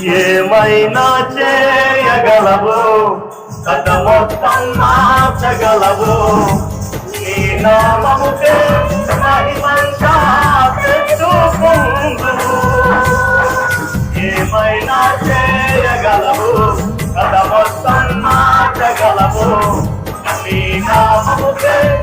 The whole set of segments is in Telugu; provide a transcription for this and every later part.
ఏమైనా చేయగలవు? కథ మొత్తం మార్చగలవు. నీ నామముకే ఏమైనా చేయగలవు? కథ మొత్తం మార్చగలవు. నీ నామముకే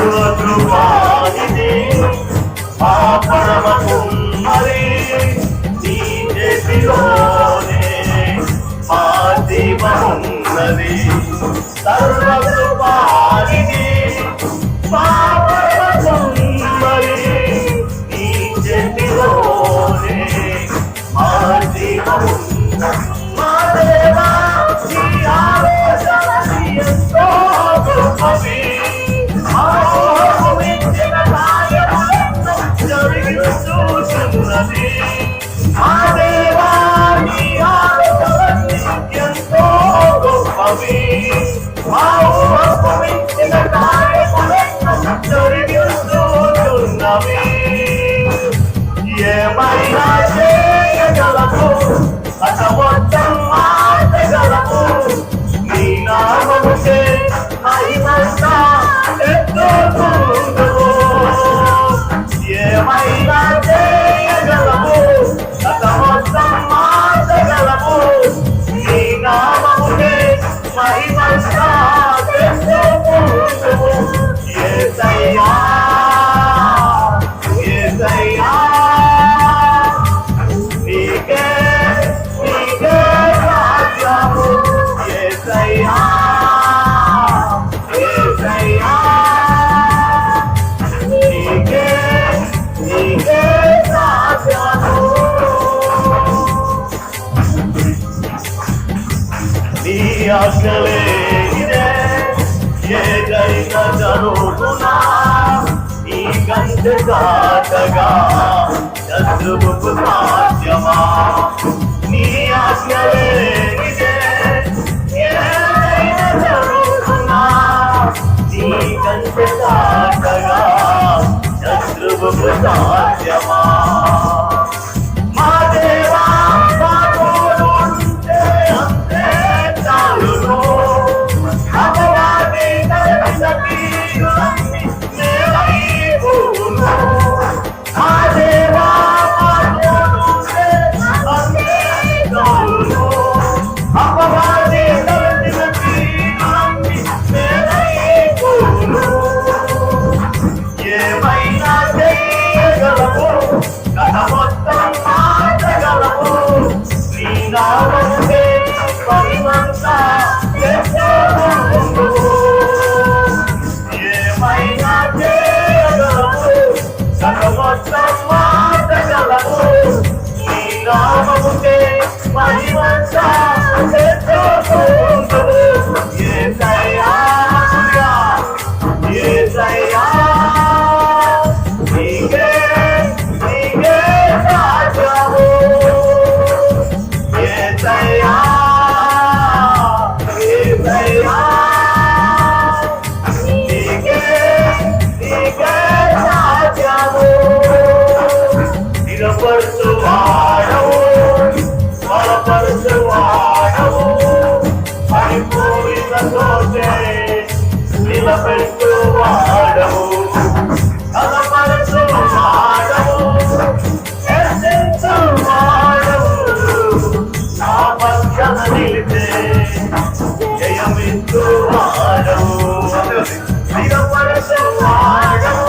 సర్వకృపాది ఆ పరమకుమ్మరి నీ చేతిలోనే పాప ఆశలే ఇదే ఏదైన జరుగుతున్నా ఈ కంద కాటగా చంద్రుకు సాధ్యమా? నీ ఆశలే ఇదే ఏదైన జరుగుతున్నా Yama. వినతోటే నిలబెట్టు వాడవు అలపరచు వాడవు ఎసెంచు వాడవు నా పక్షన నిలితే జయమించు వాడవు నిలపరచు వాడవు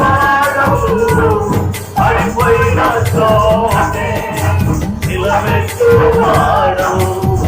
వాడవు పడిపోయిన తోటే నిలబెట్టు వాడవు